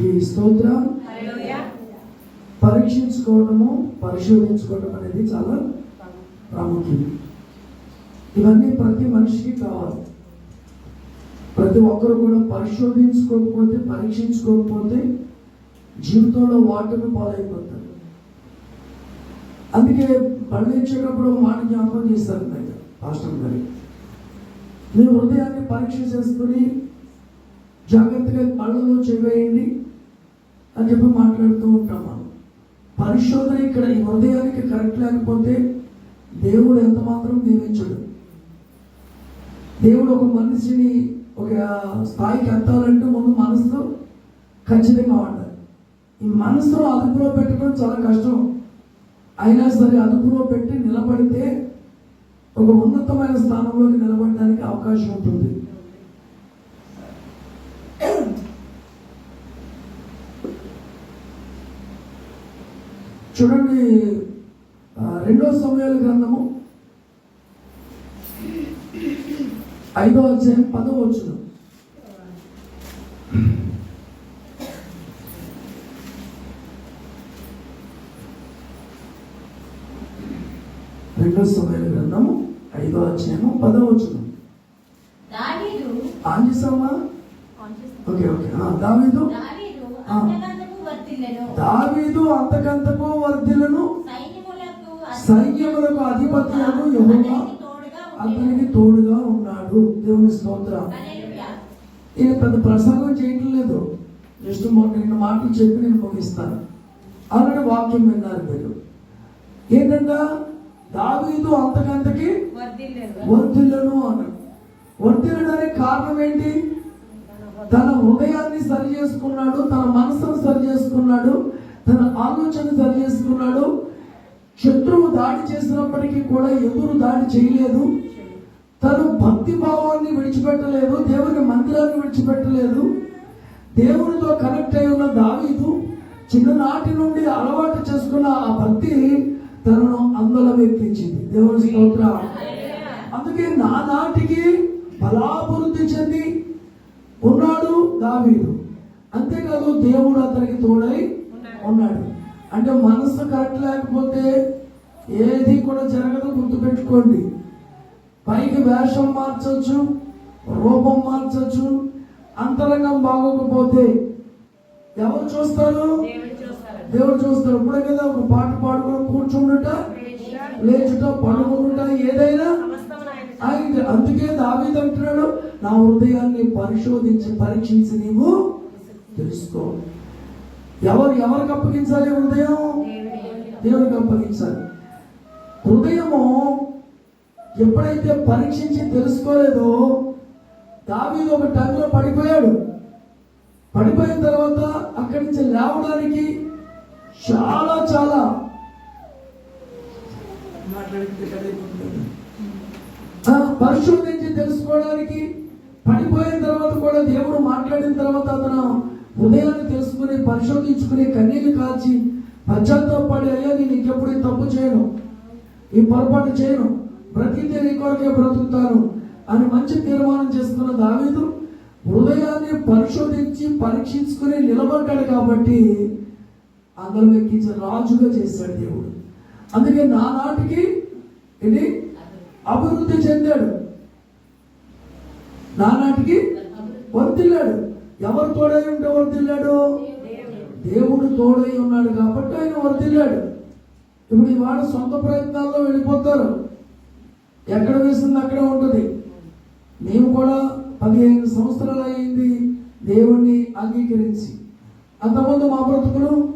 ఈ స్తోత్రం పరీక్షించుకోవడము పరిశోధించుకోవడం అనేది చాలా ప్రాముఖ్యం. ఇవన్నీ ప్రతి మనిషికి కావాలి. ప్రతి ఒక్కరు కూడా పరిశోధించుకోకపోతే పరీక్షించుకోకపోతే జీవితంలో వాటిని పాలైపోతారు. అందుకే పండించేటప్పుడు మాట జ్ఞాపకం చేస్తారు నాకు పాస్టర్ గారి. మీ హృదయాన్ని పరీక్ష చేసుకుని జాగ్రత్తగా కళ్ళలో చెవేయండి అని చెప్పి మాట్లాడుతూ ఉంటాం మనం. పరిశోధన ఇక్కడ ఈ హృదయానికి కరెక్ట్ లేకపోతే దేవుడు ఎంత మాత్రం దీవించడు. దేవుడు ఒక మనిషిని ఒక స్థాయికి ఎత్తాలంటే ముందు మనసులో ఖచ్చితంగా ఉండాలి. ఈ మనసులో అదుపులో పెట్టడం చాలా కష్టం. అయినా సరే అదుపులో పెట్టి నిలబడితే ఒక ఉన్నతమైన స్థానంలోకి నిలబడడానికి అవకాశం ఉంటుంది. చూడండి రెండో సమయాల గ్రంథము. ఐదో అధ్యాయం పదో వచ్చును రెండో సమయాల గ్రంథము ఐదో అధ్యాయము పదో వచ్చును చేసామా ఓకే ఓకే. దావీదు? దావీదు. అంతకంతకు వర్ధిల్లెను. దావీదు అంతకంతకు వర్ధిలను సైన్యములకు యొక్క అధిపత్యాలు యహోవా అతనికి తోడుగా ఉన్నాడు. దేవుని స్తోత్రం. హల్లెలూయా. పెద్ద ప్రసంగం చేయటం లేదు. జస్ట్ రెండు మాటలు చెప్పి నేను ముగిస్తాను. అలాంటి వాక్యం విన్నారు మీరు. ఏంటంటే దావీదు అంతకంతకి వర్ధిల్లను అన్నాడు. వర్ధిల్లడానికి కారణం ఏంటి? తన హృదయాన్ని సరి చేసుకున్నాడు తన మనసును సరి చేసుకున్నాడు తన ఆలోచన సరి చేసుకున్నాడు శత్రువు దాడి చేసినప్పటికీ కూడా ఎదురు దాడి చేయలేదు. తను భక్తి భావాన్ని విడిచిపెట్టలేదు దేవుని మందిరాన్ని విడిచిపెట్టలేదు. దేవునితో కనెక్ట్ అయి ఉన్న దావీదు చిన్ననాటి నుండి అలవాటు చేసుకున్న ఆ భక్తి తనను అందలం ఎక్కించింది. దేవుని స్తోత్ర. అందుకే నా నాటికి బలాభివృద్ధి చెంది ఉన్నాడు దావీదు. అంతేకాదు దేవుడు అతనికి తోడై ఉన్నాడు. అంటే మనసు కరెక్ట్ లేకపోతే ఏది కూడా జరగదు గుర్తుపెట్టుకోండి. పైకి వేషం మార్చొచ్చు రూపం మార్చొచ్చు అంతరంగం బాగోకపోతే ఎవరు చూస్తారు? దేవుడు చూస్తాడు. ఇప్పుడే కదా ఒక పాట పాడుకుని కూర్చుండుట లేచుట పడుకుంట ఏదైనా. ఆయన అందుకే దావీదు అంటున్నాడు నా హృదయాన్ని పరిశోధించి పరీక్షించి నీవు తెలుసుకో. ఎవరు ఎవరికి అప్పగించాలి హృదయం? దేవునికి అప్పగించాలి. హృదయము ఎప్పుడైతే పరీక్షించి తెలుసుకోలేదో దావీదు ఒక టైంలో పడిపోయాడు. పడిపోయిన తర్వాత అక్కడి నుంచి లేవడానికి చాలా చాలా ఆ, పరిశోధించి తెలుసుకోవడానికి పడిపోయిన తర్వాత కూడా దేవుడు మాట్లాడిన తర్వాత అతను హృదయాన్ని తెలుసుకుని పరిశోధించుకుని కన్నీళ్ళు కాల్చి పశ్చాత్తాపడి అయ్యా నేను ఇంకెప్పుడు తప్పు చేయను. ఈ పొరపాటు చేయను. బ్రతికితే నీ కొరకే బ్రతుకుతాను అని మంచి తీర్మానం చేసుకున్న దావీదు హృదయాన్ని పరిశోధించి పరీక్షించుకుని నిలబడ్డాడు కాబట్టి అందరం ఎక్కించి రాజుగా చేశాడు దేవుడు. అందుకే నా నాటికి ఇది అభివృద్ధి చెందాడు. నానాటికి వర్తిల్లాడు ఎవరు తోడై ఉంటే వర్దిల్లాడు దేవుడు తోడై ఉన్నాడు కాబట్టి ఆయన వర్దిల్లాడు ఇప్పుడు ఇవాళ సొంత ప్రయత్నాల్లో వెళ్ళిపోతారు. ఎక్కడ వేసింది అక్కడే ఉంటుంది. మేము కూడా పదిహేను సంవత్సరాలు అయింది దేవుణ్ణి అంగీకరించి. అంతకుముందు మా బ్రతుకులు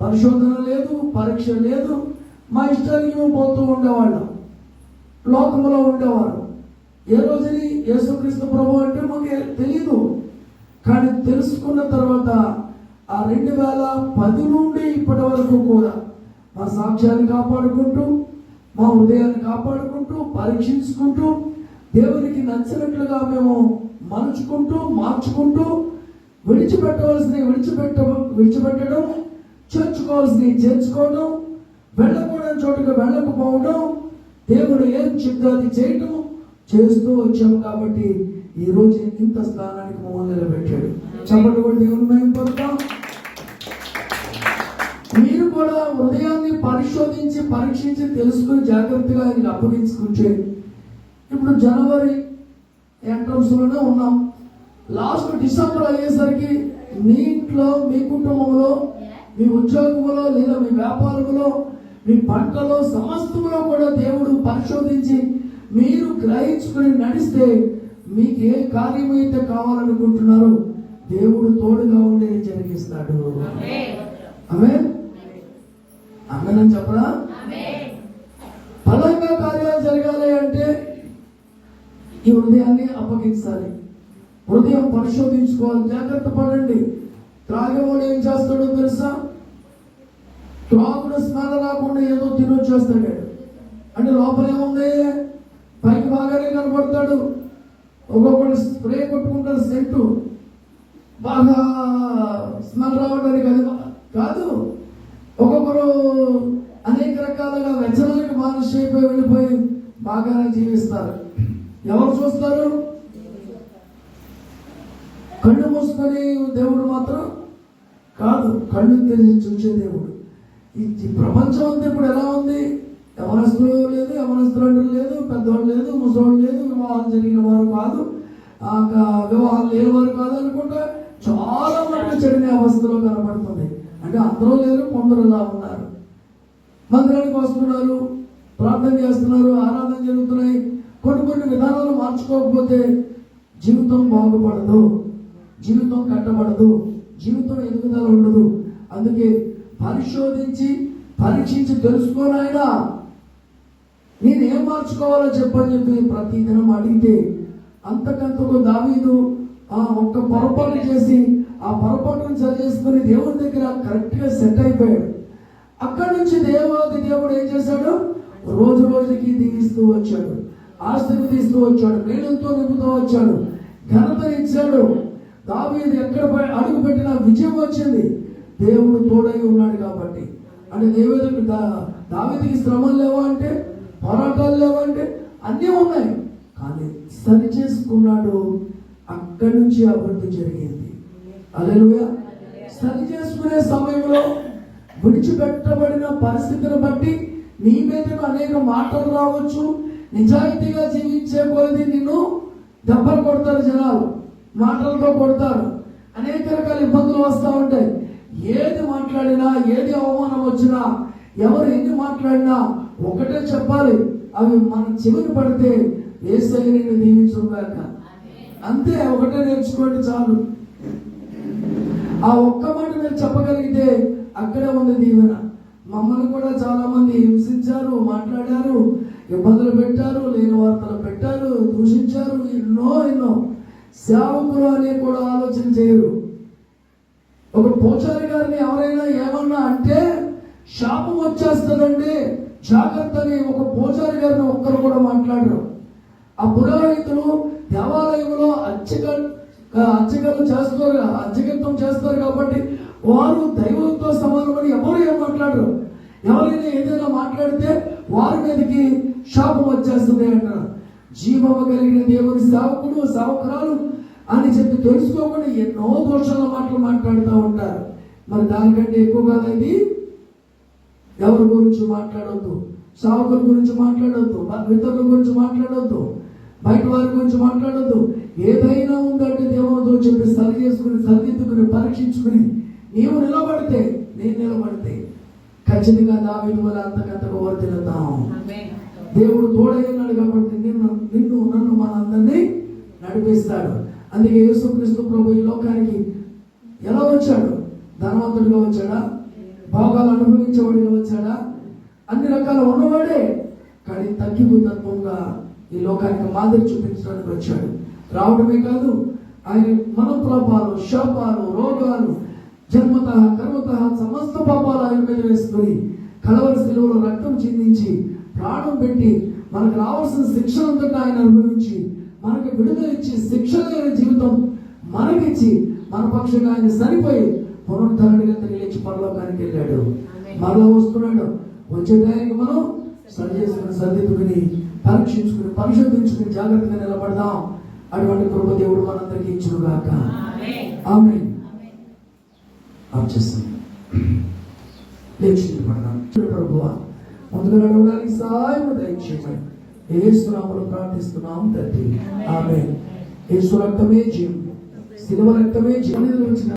పరిశోధన లేదు పరీక్ష లేదు. మా ఇష్టానికి మేము పోతూ ఉండేవాళ్ళం. లోకంలో ఉండేవారు. ఏ రోజుని యేసుక్రీస్తు ప్రభు అంటే మాకు తెలియదు కానీ తెలుసుకున్న తర్వాత ఆ రెండు వేల పది నుండి ఇప్పటి వరకు కూడా మా సాక్ష్యాన్ని కాపాడుకుంటూ మా హృదయాన్ని కాపాడుకుంటూ పరీక్షించుకుంటూ దేవునికి నచ్చినట్లుగా మేము మలుచుకుంటూ మార్చుకుంటూ విడిచిపెట్టవలసినవి విడిచిపెట్ట విడిచిపెట్టడం చేర్చుకోవాల్సినవి చేర్చుకోవడం వెళ్ళకూడని చోటుకు వెళ్ళకపోవడం దేవుడు ఏం చెప్తే అది చేయటం చేస్తూ వచ్చాము కాబట్టి ఈ రోజు ఇంత స్థానానికి మమ్మల్ని నిలబెట్టాడు. చప్పటి కూడా దేవుని మేము మీరు కూడా హృదయాన్ని పరిశోధించి పరీక్షించి తెలుసుకుని జాగ్రత్తగా ఆయనకి అప్పగించుకుంటే ఇప్పుడు జనవరి ఎంట్రన్స్లోనే ఉన్నాం. లాస్ట్ డిసెంబర్ అయ్యేసరికి మీ ఇంట్లో మీ కుటుంబంలో మీ ఉద్యోగంలో లేదా మీ వ్యాపారంలో మీ పంటలో సమస్తంలో కూడా దేవుడు పరిశోధించి మీరు గ్రహించుకుని నడిస్తే మీకు ఏ కార్యం కావాలనుకుంటున్నారో దేవుడు తోడుగా ఉండి జరిగిస్తాడు. ఆమె ఆమెనని చెప్పరా? బలంగా కార్యాలు జరగాలి అంటే ఈ హృదయాన్ని అప్పగించాలి. హృదయం పరిశోధించుకోవాలి. జాగ్రత్త పడండి. త్రాగేవాడు ఏం చేస్తాడో తెలుసా? త్రాగుడు స్మెల రాకుండా ఏదో తినొచ్చేస్తాడు. అంటే లోపల ఏముంది? పైకి బాగానే కనపడతాడు ఒక్కొక్కడు స్ప్రే కొట్టుకుంటారు సెంటు బాగా స్మెల్ రావడానికి అది కాదు. ఒక్కొక్కరు అనేక రకాలుగా వ్యసనాలకు మానసు అయిపోయి వెళ్ళిపోయి బాగానే జీవిస్తారు. ఎవరు చూస్తారు? కళ్ళు మూసుకొని దేవుడు మాత్రం కాదు కళ్ళు తెరిచి చూసే దేవుడు. ఈ ప్రపంచం అంతా ఇప్పుడు ఎలా ఉంది? యవనస్తులు లేదు యవనస్తులు లేదు పెద్దవాళ్ళు లేదు ముసవాళ్ళు లేదు వివాహాలు జరిగిన వారు కాదు. ఆ క- వివాహాలు లేని వారు కాదు అనుకుంటే చాలా మటుకు చెడిన అవస్థలో కనబడుతుంది అంటే అందరూ లేరు కొందరులా ఉన్నారు. మందిరానికి వస్తున్నారు ప్రార్థన చేస్తున్నారు ఆరాధన జరుగుతున్నాయి. కొన్ని కొన్ని విధానాలు మార్చుకోకపోతే జీవితం బాగుపడదు జీవితం కట్టబడదు జీవితం ఎదుగుదల ఉండదు. అందుకే పరిశోధించి పరీక్షించి తెలుసుకోనైనా నేనేం మార్చుకోవాలో చెప్పని చెప్పి ప్రతి దినం అడిగితే అంతకంతకు దావీదు ఆ ఒక్క పొరపాటు చేసి ఆ పొరపాటును సరి చేసుకుని దేవుని దగ్గర కరెక్ట్గా సెట్ అయిపోయాడు. అక్కడి నుంచి దేవాది దేవుడు ఏం చేశాడు? రోజు రోజుకి దిగిస్తూ వచ్చాడు. ఆశీర్వదిస్తూ వచ్చాడు. నీళ్ళతో నింపుతూ వచ్చాడు. ఘనతనిచ్చాడు దావీది ఎక్కడ అడుగు పెట్టినా విజయం వచ్చింది. దేవుడు తోడై ఉన్నాడు కాబట్టి. అంటే దేవుడికి దా- శ్రమం లేవా అంటే? పోరాటాలు లేవంటే అన్నీ ఉన్నాయి. కానీ సరి చేసుకున్నాడు. అక్కడి నుంచి అభివృద్ధి జరిగింది. అలెలుగా సరి చేసుకునే సమయంలో విడిచిపెట్టబడిన పరిస్థితిని బట్టి నీ మీదకు అనేక మాటలు రావచ్చు. నిజాయితీగా జీవించే కొలిది నిన్ను దెబ్బలు కొడతారు జనాలు. మాటలతో కొడతారు. అనేక రకాల ఇబ్బందులు వస్తూ ఉంటాయి. ఏది మాట్లాడినా ఏది అవమానం వచ్చినా ఎవరు ఎన్ని మాట్లాడినా ఒకటే చెప్పాలి అవి మన చెవిని పడితే ఏసై నేను దీవించుగాక అంతే ఒకటే నేర్చుకోండి చాలు. ఆ ఒక్క మాట మీరు చెప్పగలిగితే అక్కడే ఉంది దీవెన. మమ్మల్ని కూడా చాలా మంది హింసించారు మాట్లాడారు ఇబ్బందులు పెట్టారు లేని వార్తలు పెట్టారు దూషించారు ఎన్నో ఎన్నో. సేవకులు అని కూడా ఆలోచన చేయరు. ఒక పూజారి గారిని ఎవరైనా ఏమన్నా అంటే శాపం వచ్చేస్తుందండి. జాగ్రత్త అని ఒక పూజారి గారిని ఒక్కరు కూడా మాట్లాడరు. ఆ పురోహితులు దేవాలయంలో అర్చక అర్చకలు చేస్తారు అర్చకత్వం చేస్తారు కాబట్టి వారు దైవంతో సమానమని ఎవరు ఏం మాట్లాడరు. ఎవరైనా ఏదైనా మాట్లాడితే వారి మీదకి శాపం వచ్చేస్తుంది అంటారు. జీవము కలిగిన దేవుని సేవకుడు సేవకురాలు అని చెప్పి తెలుసుకోకుండా ఎన్నో దోషాల మాటలు మాట్లాడుతూ ఉంటారు. మరి దానికంటే ఎక్కువగా ఇది. ఎవరి గురించి మాట్లాడొద్దు సావుకుల గురించి మాట్లాడొద్దు ఇతరుల గురించి మాట్లాడొద్దు బయట వారి గురించి మాట్లాడొద్దు. ఏదైనా ఉందంటే దేవునితో చెప్పి సరి చేసుకుని సరిదిద్దుకుని పరీక్షించుకుని నీవు నిలబడితే నేను నిలబడితే ఖచ్చితంగా దావీదు వల్ల అంతకంతకు వర్తిల్లుతాం దేవుడు తోడై ఉన్నాడు కాబట్టి నిన్ను నిన్ను నన్ను మన అందరినీ నడిపిస్తాడు. అందుకే యేసుక్రీస్తు ప్రభు ఈ లోకానికి ఎలా వచ్చాడు? ధనవంతుడిగా వచ్చాడా? భోగాలు అనుభవించేవాడిగా వచ్చాడా? అన్ని రకాల ఉన్నవాడే కానీ తగ్గిపోతత్వంగా ఈ లోకానికి మాదిరి చూపించడానికి వచ్చాడు. రావడమే కాదు ఆయన మనోప్రభాలు శాపాలు రోగాలు జన్మత కర్మత సమస్త పాపాలు ఆయన మీద వేసుకొని కలవరి సెలవులో రక్తం చిందించి ప్రాణం పెట్టి మనకు రావాల్సిన శిక్షణ ఆయన అనుభవించి మనకు విడుదల ఇచ్చి శిక్ష లేని జీవితం మనకిచ్చి మన పక్షంగా ఆయన సరిపోయి పునరుద్ధరణగా తిరిగి లేచి పరలోకానికి వెళ్ళాడు. మరలా వస్తున్నాడు. వచ్చే టైంకి మనం సరి చేసుకుని సరిదిద్దుకుని పరీక్షించుకుని పరిశోధించుకుని జాగ్రత్తగా నిలబడదాం. అటువంటి కృప దేవుడు మనందరికీ ఇచ్చుగాక ఆమె ఆఫ్ లేచి పడదాం ప్రభువా ముందుగా నడవడానికి సహాయం దయచేయమని ఏసునామలు ప్రార్థిస్తున్నాం తండ్రి. ఆమె ఏసు రక్తమే జీవం. శిలువ రక్తమే జీవనం